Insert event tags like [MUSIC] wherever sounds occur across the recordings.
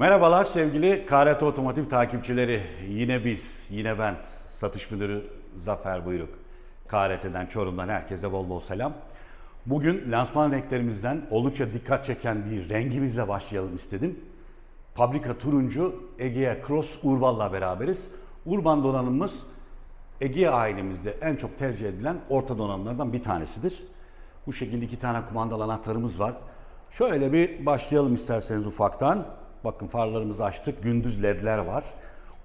Merhabalar sevgili KRT Otomotiv takipçileri. Yine biz, yine ben. Satış Müdürü Zafer Buyruk. KRT'den, Çorum'dan herkese bol bol selam. Bugün lansman renklerimizden oldukça dikkat çeken bir rengimizle başlayalım istedim. Fabrika turuncu Egea Cross Urban'la beraberiz. Urban donanımımız Egea ailemizde en çok tercih edilen orta donanımlardan bir tanesidir. Bu şekilde iki tane kumandalı anahtarımız var. Şöyle bir başlayalım isterseniz ufaktan. Bakın farlarımızı açtık. Gündüz ledler var.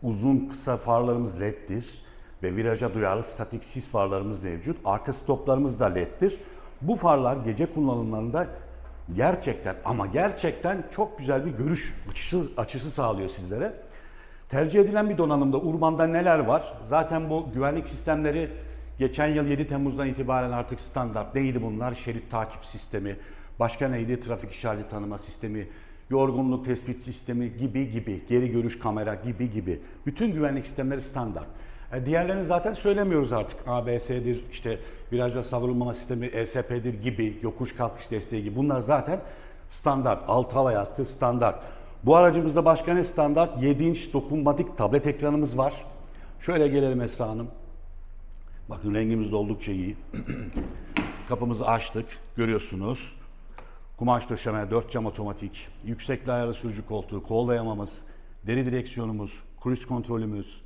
Uzun kısa farlarımız leddir. Ve viraja duyarlı statik sis farlarımız mevcut. Arka stoplarımız da leddir. Bu farlar gece kullanımlarında gerçekten ama gerçekten çok güzel bir görüş açısı, açısı sağlıyor sizlere. Tercih edilen bir donanımda Urban'da neler var? Zaten bu güvenlik sistemleri geçen yıl 7 Temmuz'dan itibaren artık standart. Neydi bunlar? Şerit takip sistemi, başka neydi? Trafik işareti tanıma sistemi, yorgunluk tespit sistemi gibi gibi, geri görüş kamera gibi gibi. Bütün güvenlik sistemleri standart. E, Diğerlerini zaten söylemiyoruz artık. ABS'dir, işte virajda savrulmama sistemi, ESP'dir gibi, yokuş kalkış desteği gibi. Bunlar zaten standart. Alt hava yastığı standart. Bu aracımızda başka ne standart? 7 inç dokunmatik tablet ekranımız var. Şöyle gelelim Esra Hanım. Bakın rengimiz de oldukça iyi. [CLEARS THROAT] Kapımızı açtık. Görüyorsunuz. Kumaş döşeme, 4 cam otomatik, yüksekli ayarlı sürücü koltuğu, kol dayamamız, deri direksiyonumuz, cruise kontrolümüz,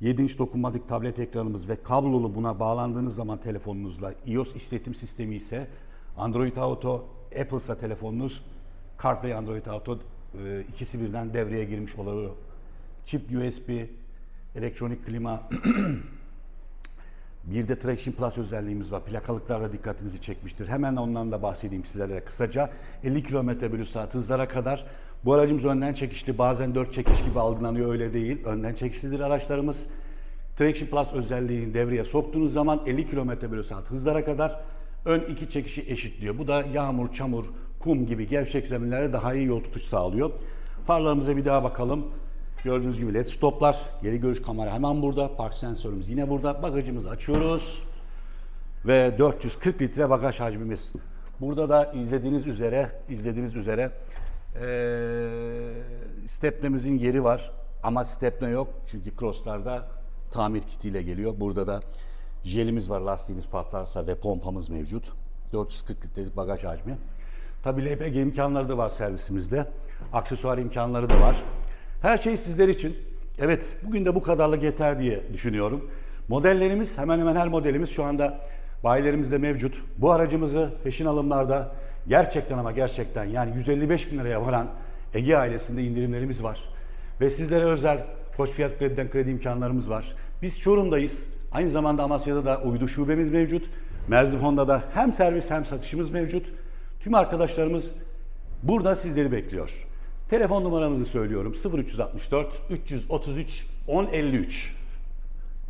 7 inç dokunmatik tablet ekranımız ve kablolu buna bağlandığınız zaman telefonunuzla iOS işletim sistemi ise Android Auto, Apple ise telefonunuz CarPlay Android Auto e, ikisi birden devreye girmiş oluyor. Çift USB, elektronik klima, [CLEARS THROAT] bir de Traction Plus özelliğimiz var. Plakalıklarda dikkatinizi çekmiştir. Hemen ondan da bahsedeyim sizlere kısaca. 50 km bölü saat hızlara kadar. Bu aracımız önden çekişli. Bazen 4 çekiş gibi algılanıyor. Öyle değil. Önden çekişlidir araçlarımız. Traction Plus özelliğini devreye soktuğunuz zaman 50 km bölü saat hızlara kadar ön iki çekişi eşitliyor. Bu da yağmur, çamur, kum gibi gevşek zeminlere daha iyi yol tutuş sağlıyor. Farlarımıza bir daha bakalım. Gördüğünüz gibi led stoplar, geri görüş kamera hemen burada, park sensörümüz yine burada. Bagajımızı açıyoruz ve 440 litre bagaj hacmimiz. Burada da izlediğiniz üzere, izlediğiniz üzere eee stepnemizin yeri var ama stepne yok çünkü crosslarda tamir kitiyle geliyor. Burada da jelimiz var lastiğiniz patlarsa ve pompamız mevcut. 440 litrelik bagaj hacmi. Tabii LPG imkanları da var servisimizde. Aksesuar imkanları da var. Her şey sizler için. Evet, bugün de bu kadarlık yeter diye düşünüyorum. Modellerimiz, hemen hemen her modelimiz şu anda bayilerimizde mevcut. Bu aracımızı peşin alımlarda gerçekten ama gerçekten yani 155 bin liraya varan Ege ailesinde indirimlerimiz var. Ve sizlere özel hoş fiyat krediden kredi imkanlarımız var. Biz Çorum'dayız. Aynı zamanda Amasya'da da uydu şubemiz mevcut. Merzifon'da da hem servis hem satışımız mevcut. Tüm arkadaşlarımız burada sizleri bekliyor. Telefon numaramızı söylüyorum 0364 333 1053.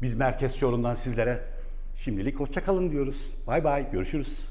Biz Merkez Çorum'dan sizlere şimdilik hoşçakalın diyoruz. Bay bay görüşürüz.